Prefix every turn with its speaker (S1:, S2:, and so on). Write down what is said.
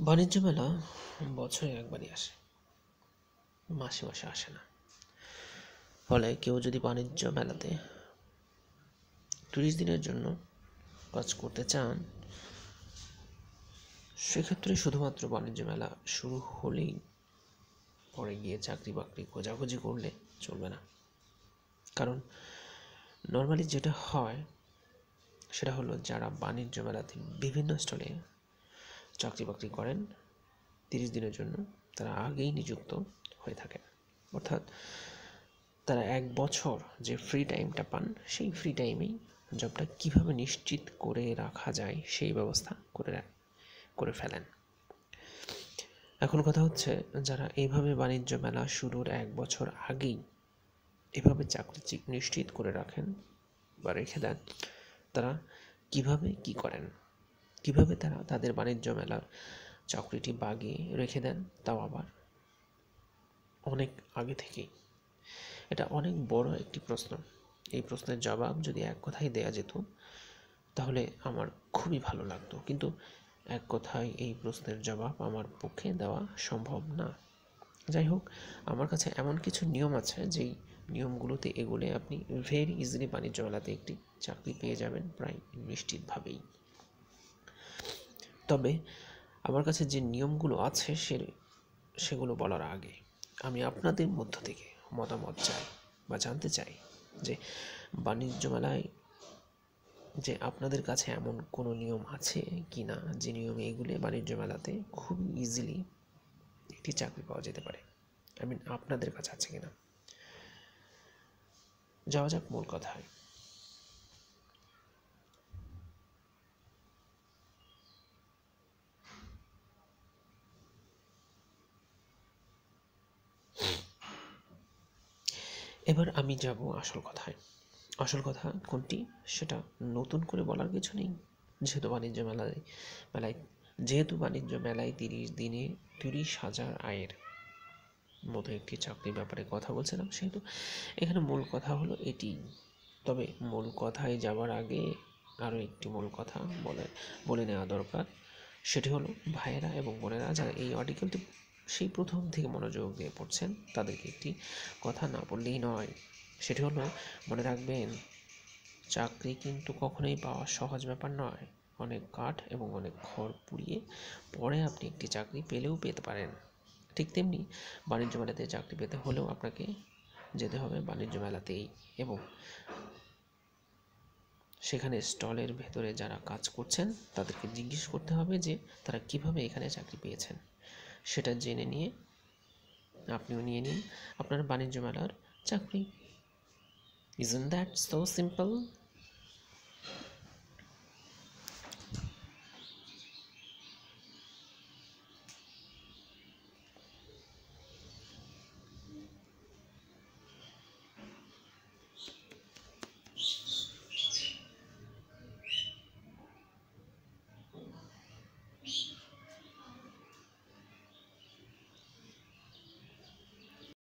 S1: বাণিজ্য মেলা বছরে একবারই আসে। মাসে মাসে আসে না। ফলে কেউ যদি বাণিজ্য মেলাতে তিরিশ দিনের জন্য কাজ করতে চান, সেক্ষেত্রে শুধুমাত্র বাণিজ্য মেলা শুরু হলেই পরে গিয়ে চাকরি বাকরি খোঁজাখুঁজি করলে চলবে না। কারণ নর্মালি যেটা হয়, সেটা হলো যারা বাণিজ্য মেলাতে বিভিন্ন স্টলে চাকরি বাকরি করেন তিরিশ দিনের জন্য, তারা আগেই নিযুক্ত হয়ে থাকে অর্থাৎ তারা এক বছর যে ফ্রি টাইমটা পান, সেই ফ্রি টাইমেই জবটা কীভাবে নিশ্চিত করে রাখা যায়, সেই ব্যবস্থা করে করে ফেলেন। এখন কথা হচ্ছে, যারা এইভাবে বাণিজ্য মেলা শুরুর এক বছর আগেই এভাবে চাকরি নিশ্চিত করে রাখেন বা রেখে দেন, তারা কীভাবে কি করেন? কীভাবে তারা তাদের বাণিজ্য মেলার চাকরিটি বাগিয়ে রেখে দেন, তাও আবার অনেক আগে থেকেই। এটা অনেক বড় একটি প্রশ্ন। এই প্রশ্নের জবাব যদি এক কথায় দেয়া যেত, তাহলে আমার খুবই ভালো লাগতো। কিন্তু এক কথায় এই প্রশ্নের জবাব আমার পক্ষে দেওয়া সম্ভব না। যাই হোক, আমার কাছে এমন কিছু নিয়ম আছে, যেই নিয়মগুলোতে এগোলে আপনি ভেরি ইজিলি বাণিজ্য মেলাতে একটি চাকরি পেয়ে যাবেন, প্রায় নিশ্চিতভাবেই। তবে আমার কাছে যে নিয়মগুলো আছে সে সেগুলো বলার আগে আমি আপনাদের মধ্য থেকে মতামত চাই বা জানতে চাই যে বাণিজ্য মেলায় যে আপনাদের কাছে এমন কোনো নিয়ম আছে কি না? যে নিয়মে এগুলো বাণিজ্য মেলাতে খুব ইজিলি একটি চাকরি পাওয়া যেতে পারে। আই মিন আপনাদের কাছে আছে কিনা? যাওয়া যাক মূল কথায়। এবার আমি যাব আসল কথায়। আসল কথা কোনটি সেটা নতুন করে বলার কিছু নেই। যেহেতু বাণিজ্য মেলায় মেলায়, যেহেতু বাণিজ্য মেলায় তিরিশ দিনে তিরিশ হাজার আয়ের মতো একটি চাকরির ব্যাপারে কথা বলছিলাম, সেহেতু এখানে মূল কথা হলো এটি। তবে মূল কথায় যাওয়ার আগে আরও একটি মূল কথা বলে বলে নেওয়া দরকার। সেটি হলো ভাইয়েরা এবং বোনেরা, যারা এই আর্টিকেলটি সেই প্রথম থেকে মনোযোগ দিয়ে পড়ছেন তাদেরকে একটি কথা না বললেই নয়। সেটি হলো, মনে রাখবেন, চাকরি কিন্তু কখনোই পাওয়া সহজ ব্যাপার নয়। অনেক কাঠ এবং অনেক খড় পুড়িয়ে পরে আপনি একটি চাকরি পেলেও পেতে পারেন। ঠিক তেমনি বাণিজ্য মেলাতে চাকরি পেতে হলেও আপনাকে যেতে হবে বাণিজ্য মেলাতেই এবং সেখানে স্টলের ভেতরে যারা কাজ করছেন তাদেরকে জিজ্ঞেস করতে হবে যে তারা কীভাবে এখানে চাকরি পেয়েছেন। সেটা জেনে নিয়ে আপনিও নিয়ে নিন। আপনার বাণিজ্য মেলার চাকরি। ইজন দ্যাট সো সিম্পল